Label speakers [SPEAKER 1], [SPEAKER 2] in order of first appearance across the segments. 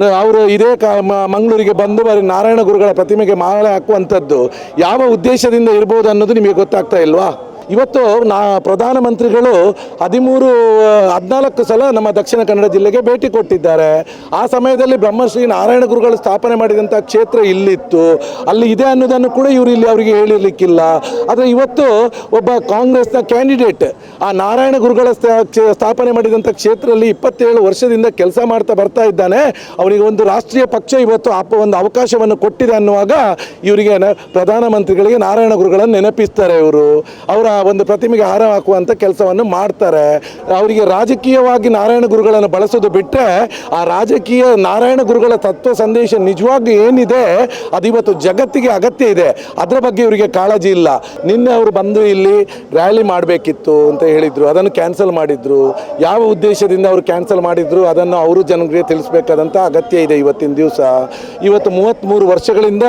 [SPEAKER 1] ಅವರು ಇದೇ ಕ ಮಂಗಳೂರಿಗೆ ಬಂದು ಬರೀ ನಾರಾಯಣ ಗುರುಗಳ ಪ್ರತಿಮೆಗೆ ಮಾಲೆ ಹಾಕುವಂಥದ್ದು ಯಾವ ಉದ್ದೇಶದಿಂದ ಇರ್ಬೋದು ಅನ್ನೋದು ನಿಮಗೆ ಗೊತ್ತಾಗ್ತಾ ಇಲ್ವಾ? ಇವತ್ತು ನಾ ಪ್ರಧಾನಮಂತ್ರಿಗಳು ಹದಿಮೂರು ಹದಿನಾಲ್ಕು ಸಲ ನಮ್ಮ ದಕ್ಷಿಣ ಕನ್ನಡ ಜಿಲ್ಲೆಗೆ ಭೇಟಿ ಕೊಟ್ಟಿದ್ದಾರೆ. ಆ ಸಮಯದಲ್ಲಿ ಬ್ರಹ್ಮಶ್ರೀ ನಾರಾಯಣ ಗುರುಗಳು ಸ್ಥಾಪನೆ ಮಾಡಿದಂಥ ಕ್ಷೇತ್ರ ಇಲ್ಲಿತ್ತು. ಅಲ್ಲಿ ಇದೆ ಅನ್ನೋದನ್ನು ಕೂಡ ಇವರು ಇಲ್ಲಿ ಅವರಿಗೆ ಹೇಳಿರ್ಲಿಕ್ಕಿಲ್ಲ. ಆದರೆ ಇವತ್ತು ಒಬ್ಬ ಕಾಂಗ್ರೆಸ್ನ ಕ್ಯಾಂಡಿಡೇಟ್, ಆ ನಾರಾಯಣ ಗುರುಗಳ ಸ್ಥಾ- ಸ್ಥಾಪನೆ ಮಾಡಿದಂಥ ಕ್ಷೇತ್ರದಲ್ಲಿ ಇಪ್ಪತ್ತೇಳು ವರ್ಷದಿಂದ ಕೆಲಸ ಮಾಡ್ತಾ ಬರ್ತಾ ಇದ್ದಾನೆ. ಅವರಿಗೆ ಒಂದು ರಾಷ್ಟ್ರೀಯ ಪಕ್ಷ ಇವತ್ತು ಅಪ್ಪ ಒಂದು ಅವಕಾಶವನ್ನು ಕೊಟ್ಟಿದೆ ಅನ್ನುವಾಗ ಇವರಿಗೆ ಪ್ರಧಾನಮಂತ್ರಿಗಳಿಗೆ ನಾರಾಯಣ ಗುರುಗಳನ್ನು ನೆನಪಿಸ್ತಾರೆ ಇವರು. ಅವರ ಒಂದು ಪ್ರತಿಮೆಗೆ ಹಾರ ಹಾಕುವಂಥ ಕೆಲಸವನ್ನು ಮಾಡ್ತಾರೆ. ಅವರಿಗೆ ರಾಜಕೀಯವಾಗಿ ನಾರಾಯಣ ಗುರುಗಳನ್ನು ಬಳಸೋದು ಬಿಟ್ಟರೆ ಆ ರಾಜಕೀಯ ನಾರಾಯಣ ಗುರುಗಳ ತತ್ವ ಸಂದೇಶ ನಿಜವಾಗಿ ಏನಿದೆ? ಅದು ಇವತ್ತು ಜಗತ್ತಿಗೆ ಅಗತ್ಯ ಇದೆ. ಅದರ ಬಗ್ಗೆ ಇವರಿಗೆ ಕಾಳಜಿ ಇಲ್ಲ. ನಿನ್ನೆ ಅವರು ಬಂದು ಇಲ್ಲಿ ರ್ಯಾಲಿ ಮಾಡಬೇಕಿತ್ತು ಅಂತ ಹೇಳಿದರು. ಅದನ್ನು ಕ್ಯಾನ್ಸಲ್ ಮಾಡಿದರು. ಯಾವ ಉದ್ದೇಶದಿಂದ ಅವರು ಕ್ಯಾನ್ಸಲ್ ಮಾಡಿದರು? ಅದನ್ನು ಅವರು ಜನರಿಗೆ ತಿಳಿಸ್ಬೇಕಾದಂಥ ಅಗತ್ಯ ಇದೆ ಇವತ್ತಿನ ದಿವಸ. ಇವತ್ತು ಮೂವತ್ತ್ಮೂರು ವರ್ಷಗಳಿಂದ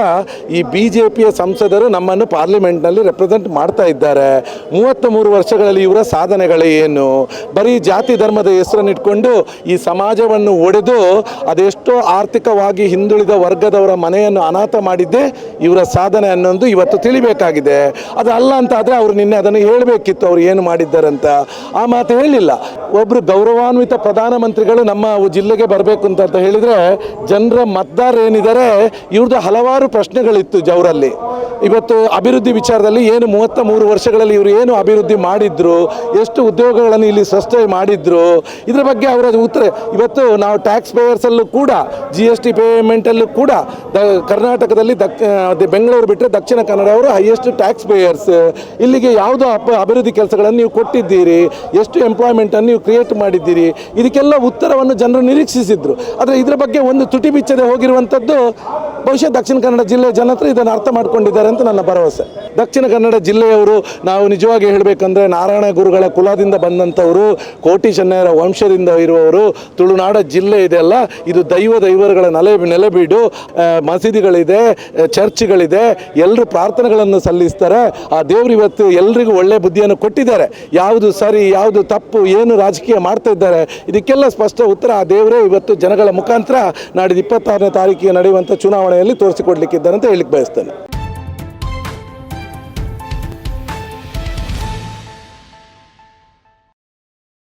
[SPEAKER 1] ಈ ಬಿ ಜೆ ಪಿಯ ಸಂಸದರು ನಮ್ಮನ್ನು ಪಾರ್ಲಿಮೆಂಟ್ನಲ್ಲಿ ರೆಪ್ರೆಸೆಂಟ್ ಮಾಡ್ತಾ ಇದ್ದಾರೆ. ಮೂವತ್ತು ಮೂರು ವರ್ಷಗಳಲ್ಲಿ ಇವರ ಸಾಧನೆಗಳು ಏನು? ಬರೀ ಜಾತಿ ಧರ್ಮದ ಹೆಸರನ್ನಿಟ್ಕೊಂಡು ಈ ಸಮಾಜವನ್ನು ಒಡೆದು ಅದೆಷ್ಟೋ ಆರ್ಥಿಕವಾಗಿ ಹಿಂದುಳಿದ ವರ್ಗದವರ ಮನೆಯನ್ನು ಅನಾಥ ಮಾಡಿದ್ದೇ ಇವರ ಸಾಧನೆ ಅನ್ನೋದು ಇವತ್ತು ತಿಳಿಬೇಕಾಗಿದೆ. ಅದು ಅಲ್ಲ ಅಂತ ಆದರೆ ಅವರು ನಿನ್ನೆ ಅದನ್ನು ಹೇಳಬೇಕಿತ್ತು, ಅವ್ರು ಏನು ಮಾಡಿದ್ದಾರೆ ಅಂತ ಆ ಮಾತು ಹೇಳಿಲ್ಲ. ಒಬ್ಬರು ಗೌರವಾನ್ವಿತ ಪ್ರಧಾನಮಂತ್ರಿಗಳು ನಮ್ಮ ಜಿಲ್ಲೆಗೆ ಬರಬೇಕು ಅಂತ ಅಂತ ಹೇಳಿದರೆ ಜನರ ಮತದಾರ ಏನಿದ್ದಾರೆ ಇವ್ರದ್ದು ಹಲವಾರು ಪ್ರಶ್ನೆಗಳಿತ್ತು ಜವರಲ್ಲಿ. ಇವತ್ತು ಅಭಿವೃದ್ಧಿ ವಿಚಾರದಲ್ಲಿ ಏನು ಮೂವತ್ತ ಮೂರು ವರ್ಷಗಳಲ್ಲಿ ಇವರು ಏನು ಅಭಿವೃದ್ಧಿ ಮಾಡಿದ್ರು, ಎಷ್ಟು ಉದ್ಯೋಗಗಳನ್ನು ಇಲ್ಲಿ ಸೃಷ್ಟಿ ಮಾಡಿದ್ರು, ಇದ್ರ ಬಗ್ಗೆ ಅವರ ಉತ್ತರ, ಇವತ್ತು ನಾವು ಟ್ಯಾಕ್ಸ್ ಪೇಯರ್ಸಲ್ಲೂ ಕೂಡ ಜಿ ಎಸ್ ಟಿ ಪೇಮೆಂಟಲ್ಲೂ ಕೂಡ, ದ ಕರ್ನಾಟಕದಲ್ಲಿ ದಕ್ ಬೆಂಗಳೂರು ಬಿಟ್ಟರೆ ದಕ್ಷಿಣ ಕನ್ನಡ ಅವರು ಹೈಯೆಸ್ಟ್ ಟ್ಯಾಕ್ಸ್ ಪೇಯರ್ಸ್ ಇಲ್ಲಿಗೆ ಯಾವುದೋ ಅಭಿವೃದ್ಧಿ ಕೆಲಸಗಳನ್ನು ನೀವು ಕೊಟ್ಟಿದ್ದೀರಿ, ಎಷ್ಟು ಎಂಪ್ಲಾಯ್ಮೆಂಟನ್ನು ನೀವು ಕ್ರಿಯೇಟ್ ಮಾಡಿದ್ದೀರಿ ಇದಕ್ಕೆಲ್ಲ ಉತ್ತರವನ್ನು ಜನರು ನಿರೀಕ್ಷಿಸಿದ್ರು. ಆದರೆ ಇದರ ಬಗ್ಗೆ ಒಂದು ತುಟಿ ಬಿಚ್ಚದೆ ಹೋಗಿರುವಂಥದ್ದು ಬಹುಶಃ ದಕ್ಷಿಣ ಕನ್ನಡ ಜಿಲ್ಲೆಯ ಜನತ್ರ ಇದನ್ನು ಅರ್ಥ ಮಾಡ್ಕೊಂಡಿದ್ದಾರೆ ಅಂತ ನನ್ನ ಭರವಸೆ. ದಕ್ಷಿಣ ಕನ್ನಡ ಜಿಲ್ಲೆಯವರು ನಾವು ನಿಜವಾಗಿ ಹೇಳಬೇಕಂದ್ರೆ ನಾರಾಯಣ ಗುರುಗಳ ಕುಲದಿಂದ ಬಂದಂಥವರು, ಕೋಟಿ ಚೆನ್ನಯ್ಯರ ವಂಶದಿಂದ ಇರುವವರು, ತುಳುನಾಡ ಜಿಲ್ಲೆ ಇದೆ ಅಲ್ಲ, ಇದು ದೈವ ದೈವರುಗಳ ನೆಲೆ ನೆಲೆಬೀಡು ಮಸೀದಿಗಳಿದೆ ಚರ್ಚ್ಗಳಿದೆ ಎಲ್ಲರೂ ಪ್ರಾರ್ಥನೆಗಳನ್ನು ಸಲ್ಲಿಸ್ತಾರೆ, ಆ ದೇವರು ಇವತ್ತು ಎಲ್ರಿಗೂ ಒಳ್ಳೆ ಬುದ್ಧಿಯನ್ನು ಕೊಟ್ಟಿದ್ದಾರೆ. ಯಾವುದು ಸರಿ, ಯಾವುದು ತಪ್ಪು, ಏನು ರಾಜಕೀಯ ಮಾಡ್ತಾ ಇದ್ದಾರೆ, ಇದಕ್ಕೆಲ್ಲ ಸ್ಪಷ್ಟ ಉತ್ತರ ಆ ದೇವರೇ ಇವತ್ತು ಜನಗಳ ಮುಖಾಂತರ ನಾಡಿದ ಇಪ್ಪತ್ತಾರನೇ ತಾರೀಕಿಗೆ ನಡೆಯುವಂಥ ಚುನಾವಣೆಯಲ್ಲಿ ತೋರಿಸಿಕೊಡ್ಲಿಕ್ಕಿದ್ದಾರೆ ಅಂತ ಹೇಳಿಕ್ಕೆ ಬಯಸ್ತೇನೆ.